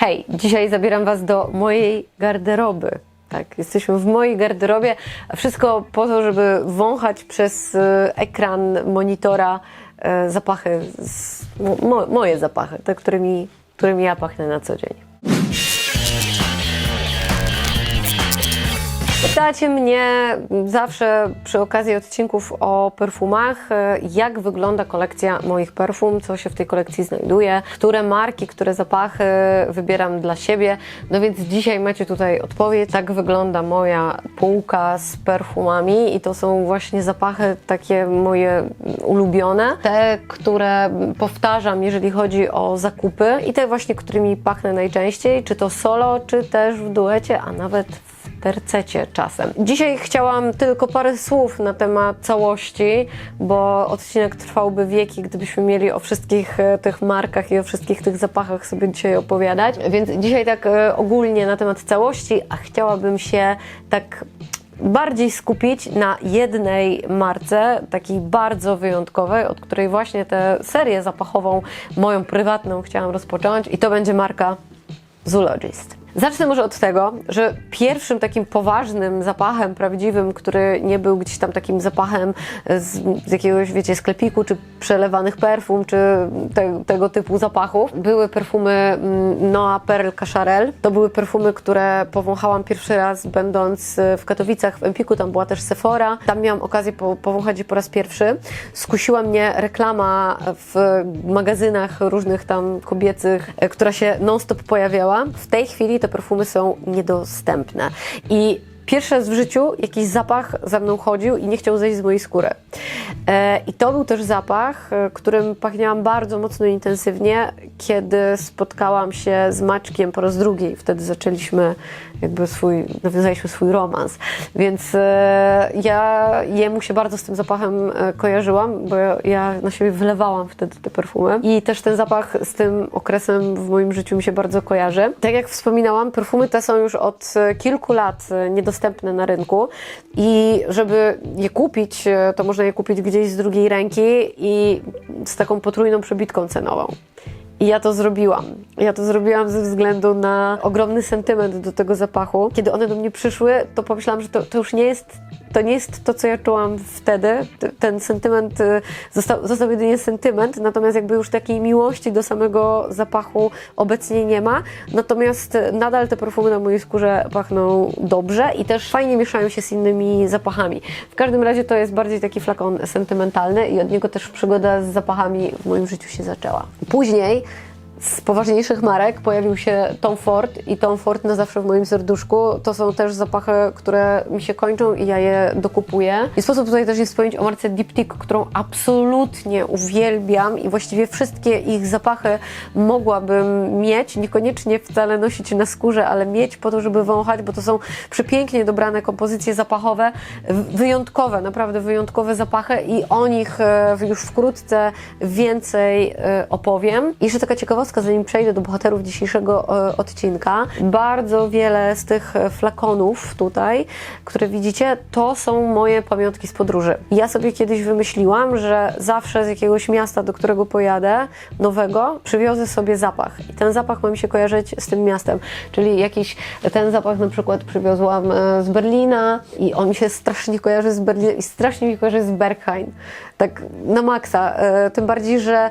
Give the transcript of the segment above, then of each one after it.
Hej, dzisiaj zabieram Was do mojej garderoby. Tak, jesteśmy w mojej garderobie, wszystko po to, żeby wąchać przez e, ekran monitora e, zapachy, moje zapachy, te, którymi, którymi ja pachnę na co dzień. Pytacie mnie zawsze przy okazji odcinków o perfumach, e, jak wygląda kolekcja moich perfum, co się w tej kolekcji znajduje, które marki, które zapachy wybieram dla siebie. No więc dzisiaj macie tutaj odpowiedź. Tak wygląda moja półka z perfumami i to są właśnie zapachy takie moje ulubione, te, które powtarzam, jeżeli chodzi o zakupy i te właśnie, którymi pachnę najczęściej, czy to solo, czy też w duecie, a nawet w tercecie czasem. Dzisiaj chciałam tylko parę słów na temat całości, bo odcinek trwałby wieki, gdybyśmy mieli o wszystkich e, tych markach i o wszystkich tych zapachach sobie dzisiaj opowiadać. Więc dzisiaj tak e, ogólnie na temat całości, a chciałabym się tak bardziej skupić na jednej marce, takiej bardzo wyjątkowej, od której właśnie tę serię zapachową, moją prywatną, chciałam rozpocząć i to będzie marka Zoologist. Zacznę może od tego, że pierwszym takim poważnym zapachem prawdziwym, który nie był gdzieś tam takim zapachem z, jakiegoś, wiecie, sklepiku, czy przelewanych perfum, czy te, tego typu zapachów, były perfumy mm, Noa Perl Cacharel. To były perfumy, które powąchałam pierwszy raz będąc e, w Katowicach, w Empiku, tam była też Sephora. Tam miałam okazję po, powąchać je po raz pierwszy. Skusiła mnie reklama w magazynach różnych tam kobiecych, e, która się non-stop pojawiała. W tej chwili te perfumy są niedostępne. I pierwszy raz w życiu jakiś zapach za mną chodził i nie chciał zejść z mojej skóry. E, I to był też zapach, e, którym pachniałam bardzo mocno i intensywnie, kiedy spotkałam się z Maćkiem po raz drugi. Wtedy zaczęliśmy jakby swój, nawiązaliśmy swój romans. Więc e, ja jemu się bardzo z tym zapachem kojarzyłam, bo ja na siebie wylewałam wtedy te perfumy. I też ten zapach z tym okresem w moim życiu mi się bardzo kojarzy. Tak jak wspominałam, perfumy te są już od kilku lat e, niedostępne na rynku i żeby je kupić, e, to można je kupić gdzieś z drugiej ręki i z taką potrójną przebitką cenową. I ja to zrobiłam. Ja to zrobiłam ze względu na ogromny sentyment do tego zapachu. Kiedy one do mnie przyszły, to pomyślałam, że to, to już nie jest to nie jest to, co ja czułam wtedy. Ten sentyment y, został, został jedynie sentyment, natomiast jakby już takiej miłości do samego zapachu obecnie nie ma. Natomiast y, nadal te perfumy na mojej skórze pachną dobrze i też fajnie mieszają się z innymi zapachami. W każdym razie to jest bardziej taki flakon sentymentalny i od niego też przygoda z zapachami w moim życiu się zaczęła. Później z poważniejszych marek pojawił się Tom Ford i Tom Ford na zawsze w moim serduszku. To są też zapachy, które mi się kończą i ja je dokupuję. I sposób tutaj też jest wspomnieć o marce Diptyque, którą absolutnie uwielbiam i właściwie wszystkie ich zapachy mogłabym mieć, niekoniecznie wcale nosić na skórze, ale mieć po to, żeby wąchać, bo to są przepięknie dobrane kompozycje zapachowe, wyjątkowe, naprawdę wyjątkowe zapachy i o nich e, już wkrótce więcej e, opowiem. I jeszcze taka ciekawostka, zanim przejdę do bohaterów dzisiejszego e, odcinka. Bardzo wiele z tych e, flakonów tutaj, które widzicie, to są moje pamiątki z podróży. Ja sobie kiedyś wymyśliłam, że zawsze z jakiegoś miasta, do którego pojadę, nowego, przywiozę sobie zapach. I ten zapach ma mi się kojarzyć z tym miastem. Czyli jakiś, ten zapach na przykład przywiozłam e, z Berlina i on mi się strasznie kojarzy z Berlinem i strasznie mi kojarzy z Berghain. Tak na maksa. Tym bardziej, że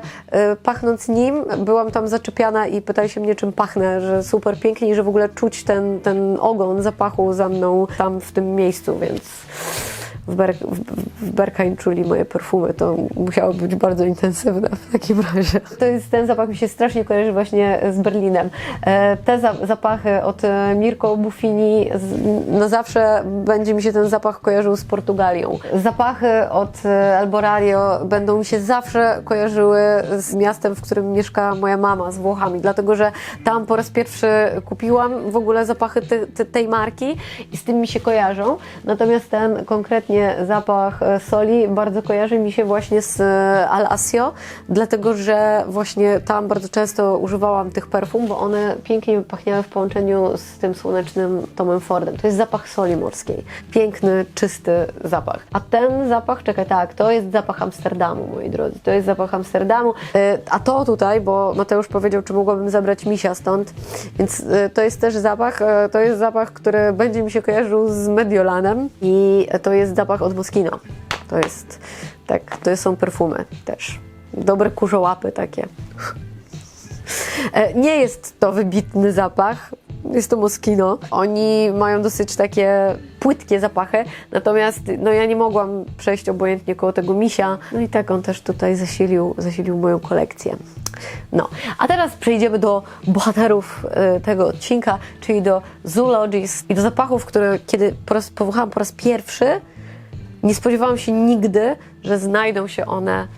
pachnąc nim, byłam tam zaczepiana i pytali się mnie, czym pachnę, że super pięknie i że w ogóle czuć ten, ten ogon zapachu za mną tam w tym miejscu, więc w, Ber w, moje perfumy, to musiało być bardzo intensywne w takim razie. To jest, ten zapach mi się strasznie kojarzy właśnie z Berlinem. E, te za zapachy od e, Mirko Buffini, na zawsze będzie mi się ten zapach kojarzył z Portugalią. Zapachy od e, Alborario będą mi się zawsze kojarzyły z miastem, w którym mieszka moja mama, z Włochami, dlatego że tam po raz pierwszy kupiłam w ogóle zapachy te, tej marki i z tym mi się kojarzą. Natomiast ten konkretny zapach e, soli bardzo kojarzy mi się właśnie z e, Al Asio, dlatego że właśnie tam bardzo często używałam tych perfum, bo one pięknie pachniały w połączeniu z tym słonecznym Tomem Fordem. To jest zapach soli morskiej. Piękny, czysty zapach. A ten zapach, czekaj, tak, to jest zapach Amsterdamu, moi drodzy. To jest zapach Amsterdamu. E, A to tutaj, bo Mateusz powiedział, czy mogłabym zabrać misia stąd, więc to jest też zapach, to jest zapach, który będzie mi się kojarzył z Mediolanem i to jest zapach od Moschino. To jest, tak, to są perfumy też. Dobre kurzołapy takie. E, Nie jest to wybitny zapach. Jest to Moschino. Oni mają dosyć takie płytkie zapachy, natomiast no, ja nie mogłam przejść obojętnie koło tego misia. No i tak on też tutaj zasilił, zasilił moją kolekcję. No, a teraz przejdziemy do bohaterów e, tego odcinka, czyli do zoologist i do zapachów, które kiedy po raz, po raz pierwszy, nie spodziewałam się nigdy, że znajdą się one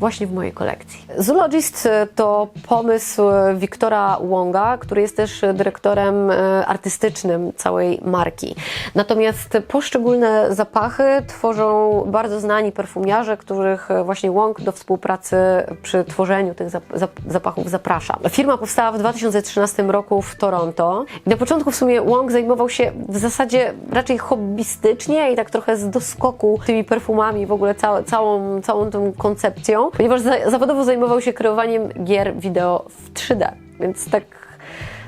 właśnie w mojej kolekcji. Zoologist e, to pomysł e, Wiktora Wonga, który jest też dyrektorem e, artystycznym całej marki. Natomiast poszczególne zapachy tworzą bardzo znani perfumiarze, których właśnie Wong do współpracy przy tworzeniu tych zap- zap- zapachów zaprasza. Firma powstała w 2013 roku w Toronto. Na początku w sumie Wong zajmował się w zasadzie raczej hobbystycznie i tak trochę z doskoku tymi perfumami, w ogóle ca- całą, całą tą koncepcją, ponieważ za- zawodowo zajmował się kreowaniem gier wideo w 3D, więc tak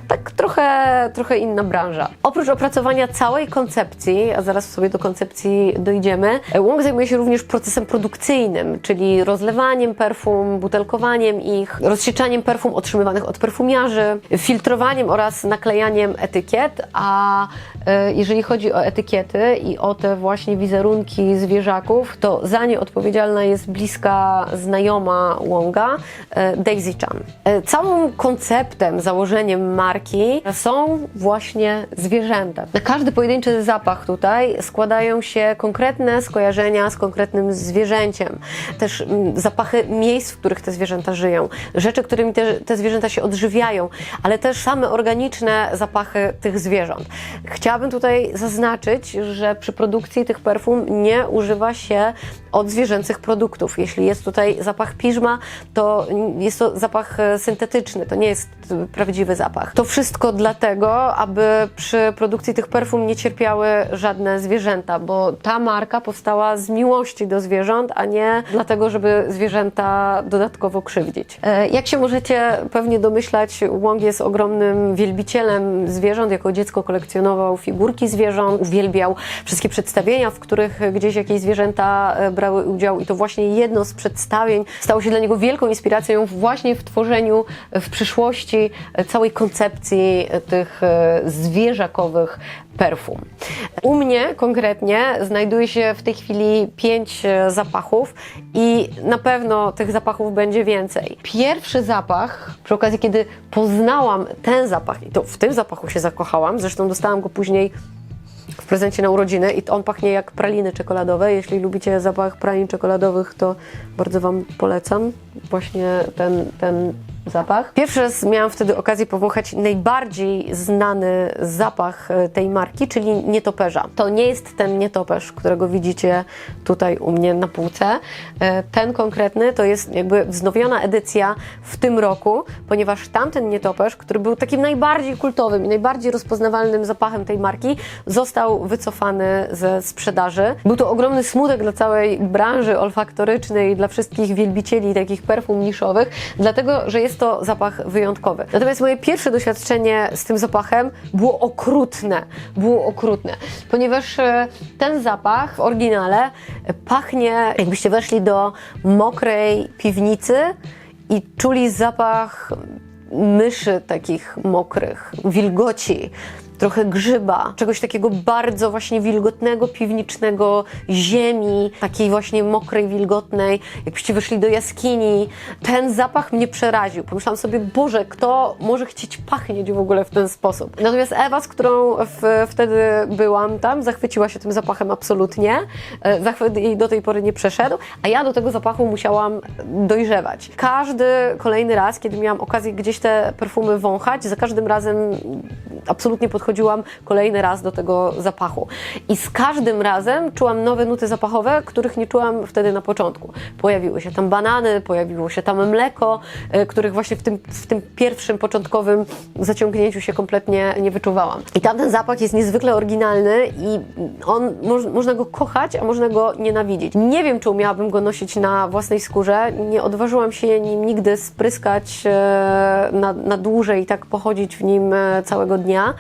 tak trochę, trochę inna branża. Oprócz opracowania całej koncepcji, a zaraz sobie do koncepcji dojdziemy, Wong zajmuje się również procesem produkcyjnym, czyli rozlewaniem perfum, butelkowaniem ich, rozsieczaniem perfum otrzymywanych od perfumiarzy, filtrowaniem oraz naklejaniem etykiet, a e, jeżeli chodzi o etykiety i o te właśnie wizerunki zwierzaków, to za nie odpowiedzialna jest bliska znajoma Wonga, e, Daisy Chan. E, Całym konceptem, założeniem marki są właśnie zwierzęta. Na każdy pojedynczy zapach tutaj składają się konkretne skojarzenia z konkretnym zwierzęciem. Też mm, zapachy miejsc, w których te zwierzęta żyją, rzeczy, którymi te, te zwierzęta się odżywiają, ale też same organiczne zapachy tych zwierząt. Chciałabym tutaj zaznaczyć, że przy produkcji tych perfum nie używa się odzwierzęcych produktów. Jeśli jest tutaj zapach piżma, to jest to zapach e, syntetyczny, to nie jest prawdziwy zapach. To wszystko dlatego, aby przy produkcji tych perfum nie cierpiały żadne zwierzęta, bo ta marka powstała z miłości do zwierząt, a nie dlatego, żeby zwierzęta dodatkowo krzywdzić. E, Jak się możecie pewnie domyślać, Wong jest ogromnym wielbicielem zwierząt. Jako dziecko kolekcjonował figurki zwierząt, uwielbiał wszystkie przedstawienia, w których gdzieś jakieś zwierzęta e, brały udział i to właśnie jedno z przedstawień stało się dla niego wielką inspiracją właśnie w tworzeniu e, w przyszłości e, całej koncepcji e, tych zwierzakowych perfum. U mnie konkretnie znajduje się w tej chwili pięć zapachów i na pewno tych zapachów będzie więcej. Pierwszy zapach, przy okazji kiedy poznałam ten zapach i to w tym zapachu się zakochałam, zresztą dostałam go później prezencie na urodziny i on pachnie jak praliny czekoladowe. Jeśli lubicie zapach pralin czekoladowych, to bardzo Wam polecam właśnie ten, ten zapach. Pierwszy raz miałam wtedy okazję powąchać najbardziej znany zapach e, tej marki, czyli nietoperza. To nie jest ten nietoperz, którego widzicie tutaj u mnie na półce. E, Ten konkretny to jest jakby wznowiona edycja w tym roku, ponieważ tamten nietoperz, który był takim najbardziej kultowym i najbardziej rozpoznawalnym zapachem tej marki, został wycofany ze sprzedaży. Był to ogromny smutek dla całej branży olfaktorycznej, dla wszystkich wielbicieli takich perfum niszowych, dlatego że jest to zapach wyjątkowy. Natomiast moje pierwsze doświadczenie z tym zapachem było okrutne. Było okrutne, ponieważ e, ten zapach w oryginale pachnie, jakbyście weszli do mokrej piwnicy i czuli zapach myszy takich mokrych, wilgoci, trochę grzyba, czegoś takiego bardzo właśnie wilgotnego, piwniczego, ziemi, takiej właśnie mokrej, wilgotnej. Jakbyście weszli do jaskini, ten zapach mnie przeraził. Pomyślałam sobie, Boże, kto może chcieć pachnieć w ogóle w ten sposób? Natomiast Ewa, z którą w, wtedy byłam tam, zachwyciła się tym zapachem absolutnie. E, Zachwyt jej do tej pory nie przeszedł, a ja do tego zapachu musiałam dojrzewać. Każdy kolejny raz, kiedy miałam okazję gdzieś te perfumy wąchać, za każdym razem absolutnie podchodziłam kolejny raz do tego zapachu. I z każdym razem czułam nowe nuty zapachowe, których nie czułam wtedy na początku. Pojawiły się tam banany, pojawiło się tam mleko, y, których właśnie w tym, w tym pierwszym, początkowym zaciągnięciu się kompletnie nie wyczuwałam. I tamten zapach jest niezwykle oryginalny i on, moż, można go kochać, a można go nienawidzić. Nie wiem, czy umiałabym go nosić na własnej skórze. Nie odważyłam się nim nigdy spryskać e, na, na dłużej i tak pochodzić w nim e, całego dnia.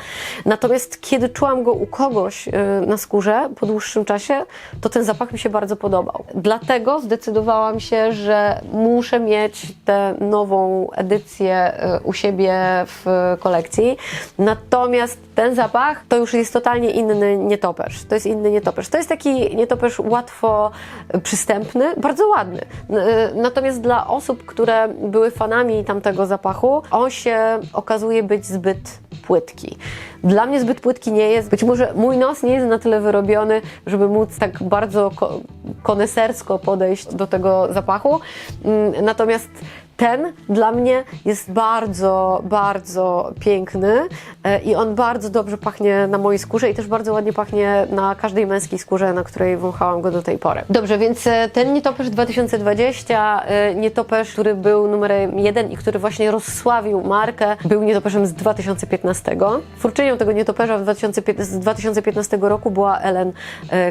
Natomiast kiedy czułam go u kogoś e, na skórze po dłuższym czasie, to ten zapach mi się bardzo podobał. Dlatego zdecydowałam się, że muszę mieć tę nową edycję e, u siebie w kolekcji. Natomiast ten zapach to już jest totalnie inny nietoperz. To jest inny nietoperz. To jest taki nietoperz łatwo przystępny, bardzo ładny. N- Natomiast dla osób, które były fanami tamtego zapachu, on się okazuje być zbyt płytki. Dla mnie zbyt płytki nie jest. Być może mój nos nie jest na tyle wyrobiony, żeby móc tak bardzo ko- konesersko podejść do tego zapachu. Mm, Natomiast ten dla mnie jest bardzo, bardzo piękny e, i on bardzo dobrze pachnie na mojej skórze i też bardzo ładnie pachnie na każdej męskiej skórze, na której wąchałam go do tej pory. Dobrze, więc e, ten nietoperz 2020, e, nietoperz, który był numerem jeden i który właśnie rozsławił markę, był nietoperzem z 2015. Twórczynią tego nietoperza w 2015, z 2015 roku była Ellen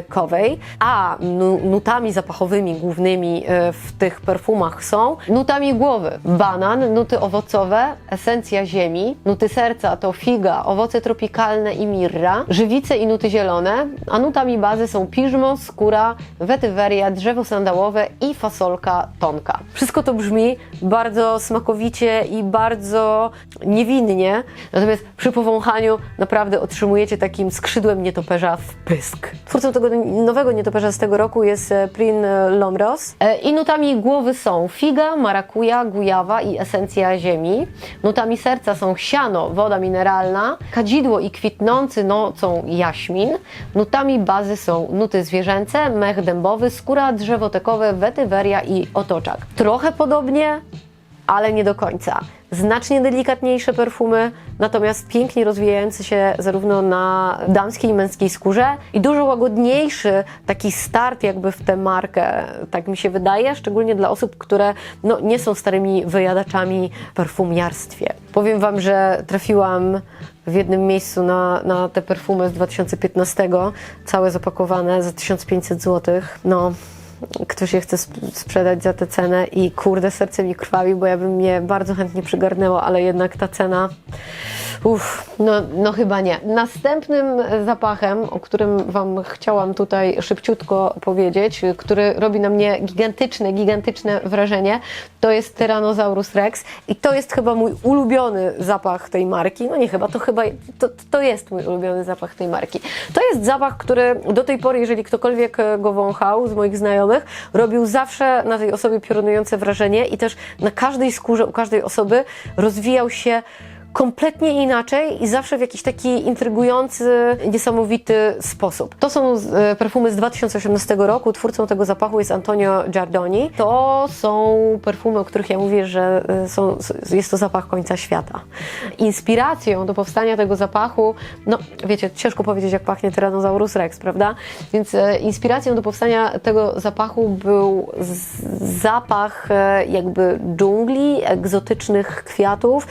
Covey, a nu- nutami zapachowymi głównymi w tych perfumach są nutami głowy banan, nuty owocowe, esencja ziemi, nuty serca to figa, owoce tropikalne i mirra, żywice i nuty zielone, a nutami bazy są piżmo, skóra, wetyweria, drzewo sandałowe i fasolka tonka. Wszystko to brzmi bardzo smakowicie i bardzo niewinnie, natomiast przy powąchaniu naprawdę otrzymujecie takim skrzydłem nietoperza w pysk. Twórcą tego nowego nietoperza z tego roku jest e, Prin Lomros E, i nutami głowy są figa, marakuja, gujawa i esencja ziemi. Nutami serca są siano, woda mineralna, kadzidło i kwitnący nocą jaśmin. Nutami bazy są nuty zwierzęce, mech dębowy, skóra drzewotekowe, wetyweria i otoczak. Trochę podobnie, ale nie do końca. Znacznie delikatniejsze perfumy, natomiast pięknie rozwijające się zarówno na damskiej i męskiej skórze i dużo łagodniejszy taki start jakby w tę markę, tak mi się wydaje, szczególnie dla osób, które no, nie są starymi wyjadaczami perfumiarstwie. Powiem Wam, że trafiłam w jednym miejscu na, na te perfumy z 2015, całe zapakowane za 1500 zł. No, ktoś je chce sp- sprzedać za tę cenę i kurde, serce mi krwawi, bo ja bym je bardzo chętnie przygarnęła, ale jednak ta cena, uff, no, no chyba nie. Następnym zapachem, o którym Wam chciałam tutaj szybciutko powiedzieć, który robi na mnie gigantyczne, gigantyczne wrażenie, to jest Tyrannosaurus Rex i to jest chyba mój ulubiony zapach tej marki. No nie chyba, to chyba, to, to jest mój ulubiony zapach tej marki. To jest zapach, który do tej pory, jeżeli ktokolwiek go wąchał z moich znajomych, robił zawsze na tej osobie piorunujące wrażenie i też na każdej skórze u każdej osoby rozwijał się kompletnie inaczej i zawsze w jakiś taki intrygujący, niesamowity sposób. To są e, perfumy z 2018 roku. Twórcą tego zapachu jest Antonio Giardoni. To są perfumy, o których ja mówię, że e, są, jest to zapach końca świata. Inspiracją do powstania tego zapachu, no wiecie, ciężko powiedzieć, jak pachnie Tyrannosaurus Rex, prawda? Więc e, inspiracją do powstania tego zapachu był zapach jakby dżungli, egzotycznych kwiatów,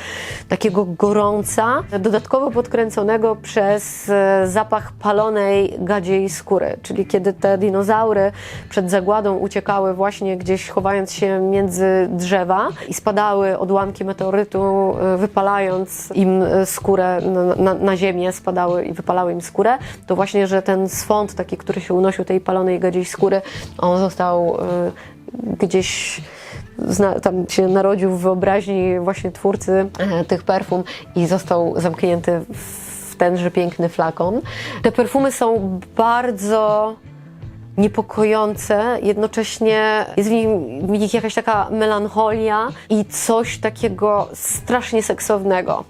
takiego gorąca, dodatkowo podkręconego przez e, zapach palonej gadziej skóry, czyli kiedy te dinozaury przed zagładą uciekały właśnie gdzieś chowając się między drzewa i spadały odłamki meteorytu, e, wypalając im e, skórę na, na, na ziemię, spadały i wypalały im skórę, to właśnie, że ten swąd taki, który się unosił tej palonej gadziej skóry, on został e, gdzieś tam się narodził w wyobraźni właśnie twórcy e, tych perfum i został zamknięty w tenże piękny flakon. Te perfumy są bardzo niepokojące, jednocześnie jest w, w nich jakaś taka melancholia i coś takiego strasznie seksownego.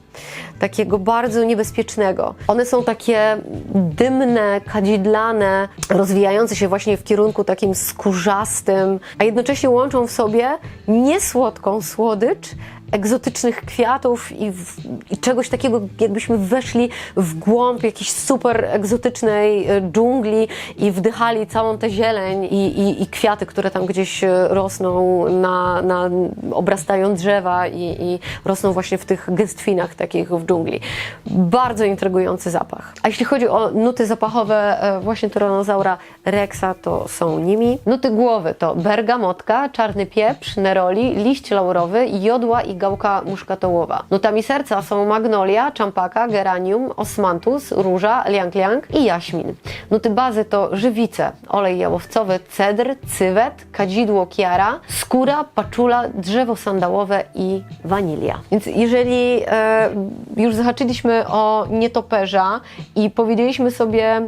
takiego bardzo niebezpiecznego. One są takie dymne, kadzidlane, rozwijające się właśnie w kierunku takim skórzastym, a jednocześnie łączą w sobie niesłodką słodycz, egzotycznych kwiatów i, w, i czegoś takiego, jakbyśmy weszli w głąb jakiejś super egzotycznej e, dżungli i wdychali całą tę zieleń i, i, i kwiaty, które tam gdzieś e, rosną, na, na, obrastają drzewa i, i rosną właśnie w tych gęstwinach takich w dżungli. Bardzo intrygujący zapach. A jeśli chodzi o nuty zapachowe e, właśnie tyranozaura rexa, to są nimi. Nuty głowy to bergamotka, czarny pieprz, neroli, liść laurowy, jodła i gałka muszkatołowa. Nutami serca są magnolia, czampaka, geranium, osmantus, róża, liang-liang i jaśmin. Nuty bazy to żywice, olej jałowcowy, cedr, cywet, kadzidło kiara, skóra, paczula, drzewo sandałowe i wanilia. Więc jeżeli e, już zahaczyliśmy o nietoperza i powiedzieliśmy sobie mm,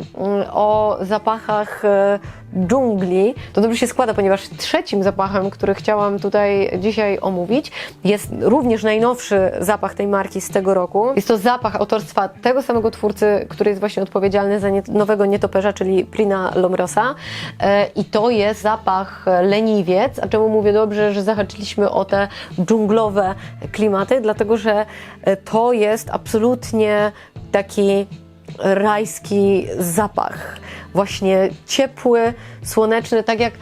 o zapachach e, dżungli, to dobrze się składa, ponieważ trzecim zapachem, który chciałam tutaj dzisiaj omówić, jest również najnowszy zapach tej marki z tego roku. Jest to zapach autorstwa tego samego twórcy, który jest właśnie odpowiedzialny za nie, nowego nietoperza, czyli Prina Lomrosa. E, I to jest zapach leniwiec. A czemu mówię dobrze, że zahaczyliśmy o te dżunglowe klimaty? Dlatego, że e, to jest absolutnie taki rajski zapach. Właśnie ciepły, słoneczny, tak jak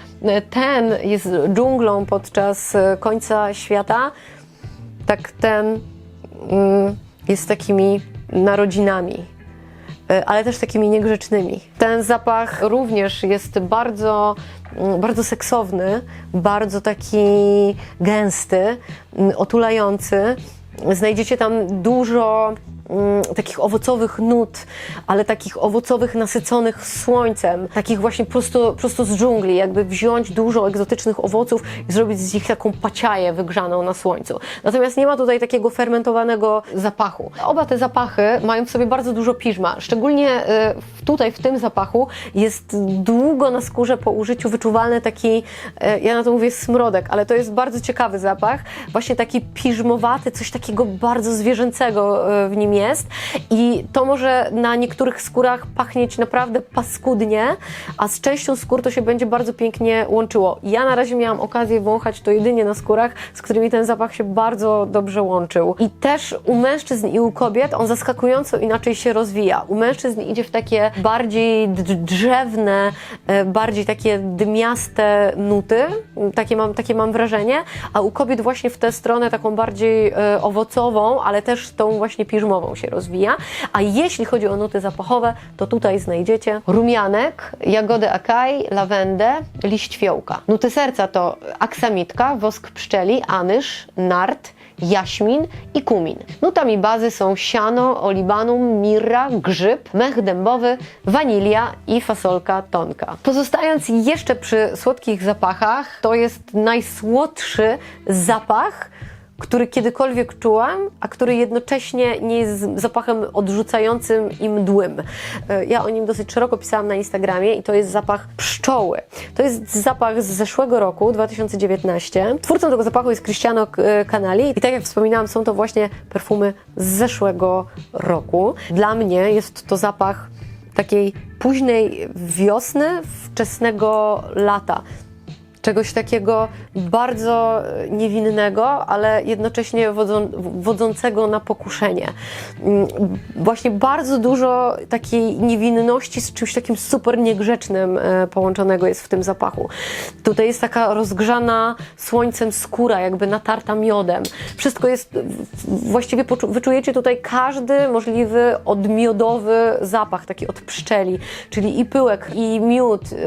ten jest dżunglą podczas e, końca świata, tak ten mm, jest takimi narodzinami, e, ale też takimi niegrzecznymi. Ten zapach również jest bardzo, mm, bardzo seksowny, bardzo taki gęsty, mm, otulający. Znajdziecie tam dużo takich owocowych nut, ale takich owocowych nasyconych słońcem, takich właśnie prosto, prosto z dżungli, jakby wziąć dużo egzotycznych owoców i zrobić z nich taką paciaję wygrzaną na słońcu. Natomiast nie ma tutaj takiego fermentowanego zapachu. Oba te zapachy mają w sobie bardzo dużo piżma, szczególnie w- tutaj w tym zapachu jest długo na skórze po użyciu wyczuwalny taki, e, ja na to mówię smrodek, ale to jest bardzo ciekawy zapach, właśnie taki piżmowaty, coś takiego bardzo zwierzęcego e, w nim jest i to może na niektórych skórach pachnieć naprawdę paskudnie, a z częścią skór to się będzie bardzo pięknie łączyło. Ja na razie miałam okazję wąchać to jedynie na skórach, z którymi ten zapach się bardzo dobrze łączył. I też u mężczyzn i u kobiet on zaskakująco inaczej się rozwija. U mężczyzn idzie w takie bardziej drzewne, e, bardziej takie dymiaste nuty, takie mam, takie mam wrażenie, a u kobiet właśnie w tę stronę taką bardziej e, owocową, ale też tą właśnie piżmową się rozwija. A jeśli chodzi o nuty zapachowe, to tutaj znajdziecie rumianek, jagody akaj, lawendę, liść fiołka. Nuty serca to aksamitka, wosk pszczeli, anyż, nart, jaśmin i kumin. Nutami bazy są siano, olibanum, mirra, grzyb, mech dębowy, wanilia i fasolka tonka. Pozostając jeszcze przy słodkich zapachach, to jest najsłodszy zapach, który kiedykolwiek czułam, a który jednocześnie nie jest zapachem odrzucającym i mdłym. E, Ja o nim dosyć szeroko pisałam na Instagramie i to jest zapach pszczoły. To jest zapach z zeszłego roku, 2019. Twórcą tego zapachu jest Cristiano e, Canali i tak jak wspominałam, są to właśnie perfumy z zeszłego roku. Dla mnie jest to zapach takiej późnej wiosny, wczesnego lata czegoś takiego bardzo niewinnego, ale jednocześnie wodzą, wodzącego na pokuszenie. Mm, Właśnie bardzo dużo takiej niewinności z czymś takim super niegrzecznym e, połączonego jest w tym zapachu. Tutaj jest taka rozgrzana słońcem skóra, jakby natarta miodem. Wszystko jest, właściwie wyczujecie tutaj każdy możliwy odmiodowy zapach, taki od pszczeli, czyli i pyłek, i miód, y,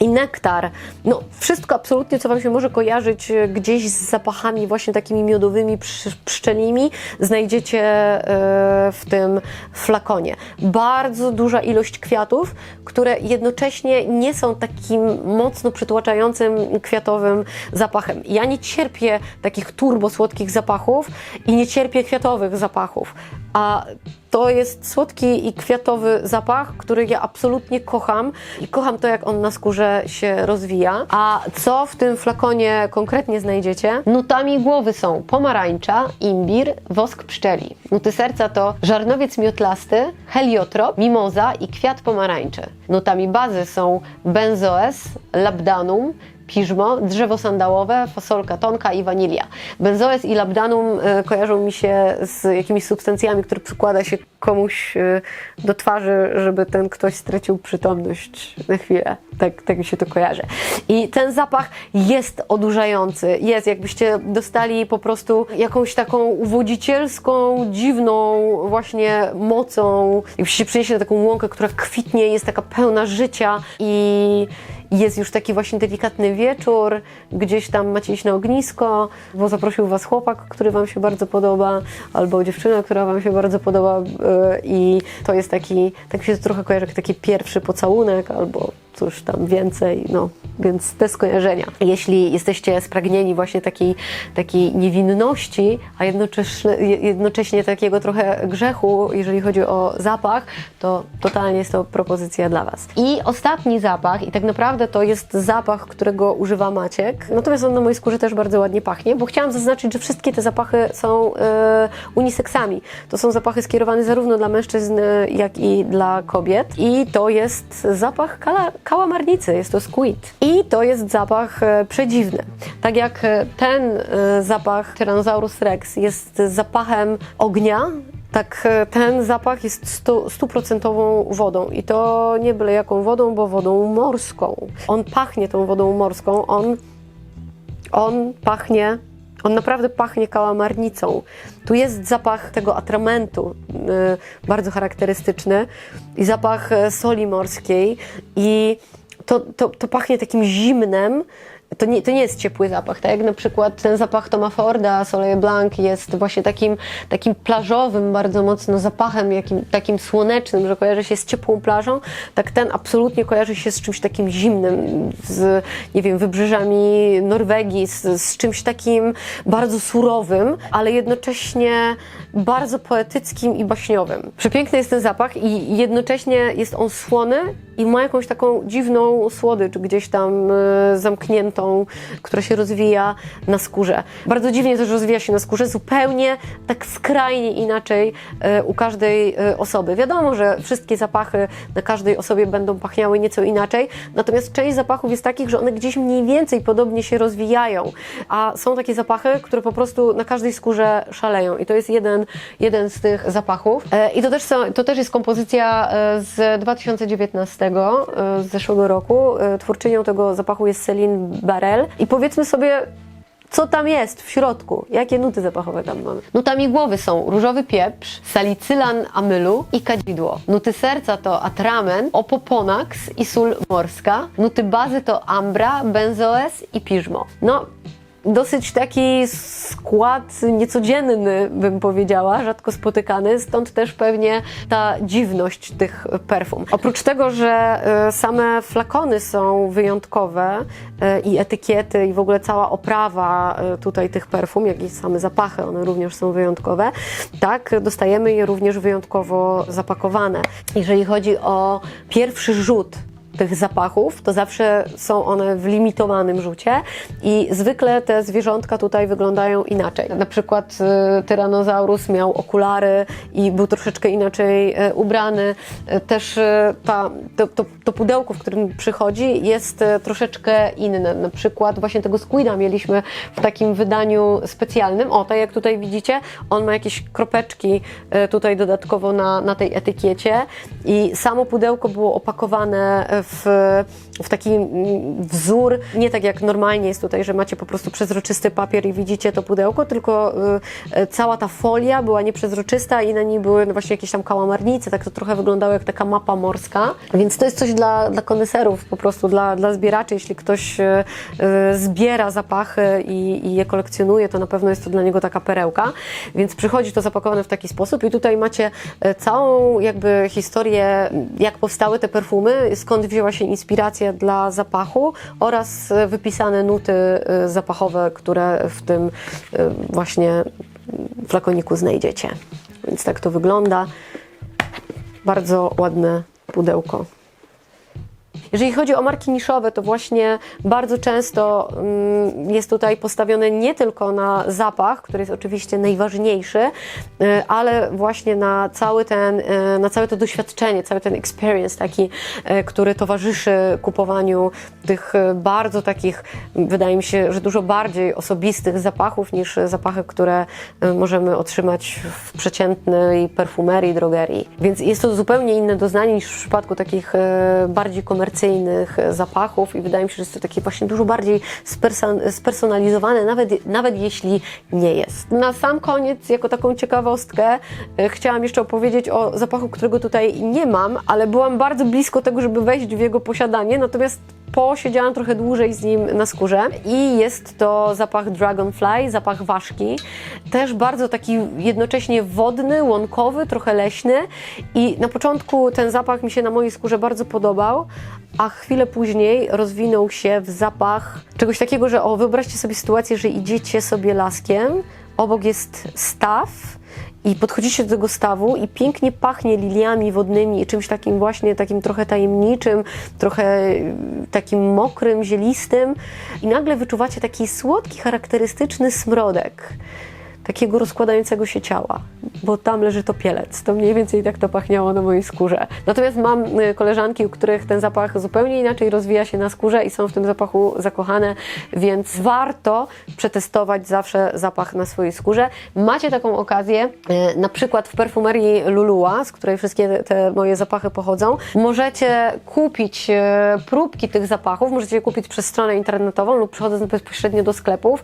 i nektar. No, wszystko absolutnie, co Wam się może kojarzyć y, gdzieś z zapachami właśnie takimi miodowymi, psz- pszczelimi, znajdziecie y, w tym flakonie. Bardzo duża ilość kwiatów, które jednocześnie nie są takim mocno przytłaczającym kwiatowym zapachem. Ja nie cierpię takich turbo słodkich zapachów i nie cierpię kwiatowych zapachów, a to jest słodki i kwiatowy zapach, który ja absolutnie kocham i kocham to, jak on na skórze się rozwija. A co w tym flakonie konkretnie znajdziecie? Nutami głowy są pomarańcza, imbir, wosk pszczeli. Nuty serca to żarnowiec miotlasty, heliotrop, mimoza i kwiat pomarańczy. Nutami bazy są benzoes, labdanum, piżmo, drzewo sandałowe, fasolka tonka i wanilia. Benzoes i labdanum e, kojarzą mi się z jakimiś substancjami, które przykłada się komuś e, do twarzy, żeby ten ktoś stracił przytomność na chwilę. Tak, tak mi się to kojarzy. I ten zapach jest odurzający. Jest, jakbyście dostali po prostu jakąś taką uwodzicielską, dziwną właśnie mocą. Jakbyście przynieśli na taką łąkę, która kwitnie, jest taka pełna życia i jest już taki właśnie delikatny wieczór, gdzieś tam macie iść na ognisko, bo zaprosił Was chłopak, który Wam się bardzo podoba, albo dziewczyna, która Wam się bardzo podoba yy, i to jest taki, tak się trochę kojarzy jak taki pierwszy pocałunek, albo cóż tam więcej, no, więc te skojarzenia. Jeśli jesteście spragnieni właśnie takiej, takiej niewinności, a jednocześnie, jednocześnie takiego trochę grzechu, jeżeli chodzi o zapach, to totalnie jest to propozycja dla Was. I ostatni zapach, i tak naprawdę to jest zapach, którego używa Maciek, natomiast on na mojej skórze też bardzo ładnie pachnie, bo chciałam zaznaczyć, że wszystkie te zapachy są e, uniseksami. To są zapachy skierowane zarówno dla mężczyzn, e, jak i dla kobiet. I to jest zapach kala, kałamarnicy, jest to squid. I to jest zapach e, przedziwny. Tak jak e, ten e, zapach Tyrannosaurus rex jest zapachem ognia, tak ten zapach jest stu- stuprocentową wodą i to nie byle jaką wodą, bo wodą morską. On pachnie tą wodą morską, on, on pachnie, on naprawdę pachnie kałamarnicą. Tu jest zapach tego atramentu, y, bardzo charakterystyczny i zapach e, soli morskiej i to, to, to pachnie takim zimnem, to nie, to nie jest ciepły zapach, tak jak na przykład ten zapach Toma Forda, Soleil Blanc jest właśnie takim, takim plażowym bardzo mocno zapachem, jakim, takim słonecznym, że kojarzy się z ciepłą plażą, tak ten absolutnie kojarzy się z czymś takim zimnym, z, nie wiem, wybrzeżami Norwegii, z, z czymś takim bardzo surowym, ale jednocześnie bardzo poetyckim i baśniowym. Przepiękny jest ten zapach i jednocześnie jest on słony i ma jakąś taką dziwną słodycz gdzieś tam e, zamkniętą, która się rozwija na skórze. Bardzo dziwnie też rozwija się na skórze, zupełnie tak skrajnie inaczej e, u każdej e, osoby. Wiadomo, że wszystkie zapachy na każdej osobie będą pachniały nieco inaczej, natomiast część zapachów jest takich, że one gdzieś mniej więcej podobnie się rozwijają, a są takie zapachy, które po prostu na każdej skórze szaleją i to jest jeden, jeden z tych zapachów. I to też, są, to też jest kompozycja z 2019, e, z zeszłego roku. E, Twórczynią tego zapachu jest Celine Barel i powiedzmy sobie, co tam jest w środku? Jakie nuty zapachowe tam mamy? Nutami głowy są różowy pieprz, salicylan amylu i kadzidło. Nuty serca to atramen, opoponax i sól morska. Nuty bazy to ambra, benzoes i piżmo. No, dosyć taki skład niecodzienny, bym powiedziała, rzadko spotykany, stąd też pewnie ta dziwność tych perfum. Oprócz tego, że e, same flakony są wyjątkowe e, i etykiety i w ogóle cała oprawa e, tutaj tych perfum, jak i same zapachy, one również są wyjątkowe, tak, dostajemy je również wyjątkowo zapakowane. Jeżeli chodzi o pierwszy rzut tych zapachów, to zawsze są one w limitowanym rzucie i zwykle te zwierzątka tutaj wyglądają inaczej. Na przykład y, Tyrannosaurus miał okulary i był troszeczkę inaczej y, ubrany. Y, Też y, ta, to, to, to pudełko, w którym przychodzi jest y, troszeczkę inne. Na przykład właśnie tego squida mieliśmy w takim wydaniu specjalnym. O, tak jak tutaj widzicie, on ma jakieś kropeczki y, tutaj dodatkowo na, na tej etykiecie i samo pudełko było opakowane w, w taki mm, wzór, nie tak jak normalnie jest tutaj, że macie po prostu przezroczysty papier i widzicie to pudełko, tylko y, y, cała ta folia była nieprzezroczysta i na niej były no właśnie jakieś tam kałamarnice, tak to trochę wyglądało jak taka mapa morska, więc to jest coś dla, dla koneserów, po prostu dla, dla zbieraczy, jeśli ktoś y, zbiera zapachy i, i je kolekcjonuje, to na pewno jest to dla niego taka perełka, więc przychodzi to zapakowane w taki sposób i tutaj macie całą jakby historię, jak powstały te perfumy, skąd wzięła się inspiracja dla zapachu oraz e, wypisane nuty e, zapachowe, które w tym e, właśnie flakoniku znajdziecie. Więc tak to wygląda. bardzo ładne pudełko. Jeżeli chodzi o marki niszowe, to właśnie bardzo często mm, jest tutaj postawione nie tylko na zapach, który jest oczywiście najważniejszy, y, ale właśnie na cały ten, y, na całe to doświadczenie, cały ten experience taki, y, który towarzyszy kupowaniu tych bardzo takich, wydaje mi się, że dużo bardziej osobistych zapachów niż zapachy, które możemy otrzymać w przeciętnej perfumerii, drogerii. Więc jest to zupełnie inne doznanie niż w przypadku takich e, bardziej komercyjnych e, zapachów i wydaje mi się, że jest to takie właśnie dużo bardziej sperson- spersonalizowane, nawet, nawet jeśli nie jest. Na sam koniec, jako taką ciekawostkę, e, chciałam jeszcze opowiedzieć o zapachu, którego tutaj nie mam, ale byłam bardzo blisko tego, żeby wejść w jego posiadanie, natomiast posiedziałam trochę dłużej z nim na skórze i jest to zapach Dragonfly, zapach ważki. Też bardzo taki jednocześnie wodny, łąkowy, trochę leśny i na początku ten zapach mi się na mojej skórze bardzo podobał, a chwilę później rozwinął się w zapach czegoś takiego, że o, wyobraźcie sobie sytuację, że idziecie sobie laskiem, obok jest staw i podchodzicie do tego stawu i pięknie pachnie liliami wodnymi i czymś takim właśnie, takim trochę tajemniczym, trochę y, takim mokrym, zielistym. I nagle wyczuwacie taki słodki, charakterystyczny smrodek takiego rozkładającego się ciała, bo tam leży topielec. To mniej więcej tak to pachniało na mojej skórze. Natomiast mam y, koleżanki, u których ten zapach zupełnie inaczej rozwija się na skórze i są w tym zapachu zakochane, więc warto przetestować zawsze zapach na swojej skórze. Macie taką okazję, y, na przykład w perfumerii Lulua, z której wszystkie te moje zapachy pochodzą, możecie kupić y, próbki tych zapachów, możecie je kupić przez stronę internetową lub przychodząc bezpośrednio do sklepów.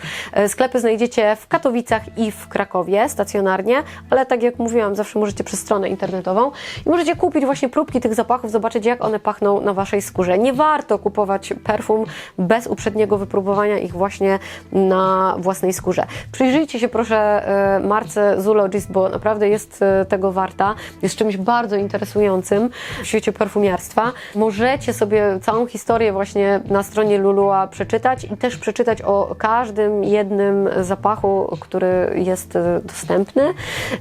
Sklepy znajdziecie w Katowicach i w Krakowie stacjonarnie, ale tak jak mówiłam, zawsze możecie przez stronę internetową i możecie kupić właśnie próbki tych zapachów, zobaczyć jak one pachną na Waszej skórze. Nie warto kupować perfum bez uprzedniego wypróbowania ich właśnie na własnej skórze. Przyjrzyjcie się proszę e, marce Zoologist, bo naprawdę jest e, tego warta. Jest czymś bardzo interesującym w świecie perfumiarstwa. Możecie sobie całą historię właśnie na stronie Lulua przeczytać i też przeczytać o każdym jednym zapachu, który jest e, dostępny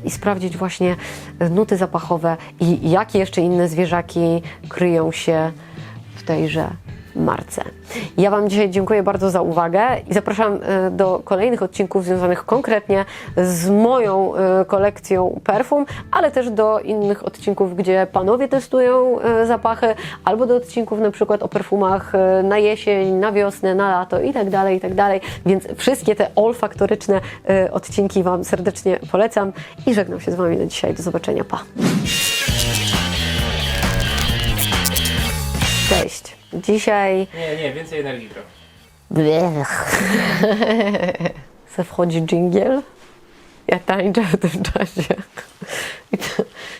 i sprawdzić właśnie e, nuty zapachowe i jakie jeszcze inne zwierzaki kryją się w tejże marce. Ja Wam dzisiaj dziękuję bardzo za uwagę i zapraszam e, do kolejnych odcinków związanych konkretnie z moją e, kolekcją perfum, ale też do innych odcinków, gdzie panowie testują e, zapachy, albo do odcinków na przykład o perfumach na jesień, na wiosnę, na lato i tak tak. Więc wszystkie te olfaktoryczne odcinki Wam serdecznie polecam i żegnam się z Wami na dzisiaj. Do zobaczenia. Pa! Cześć. Dzisiaj Nie, nie, więcej energii trochę. Blech. Se wchodzi dżingiel. Ja tańczę w tym czasie. I to,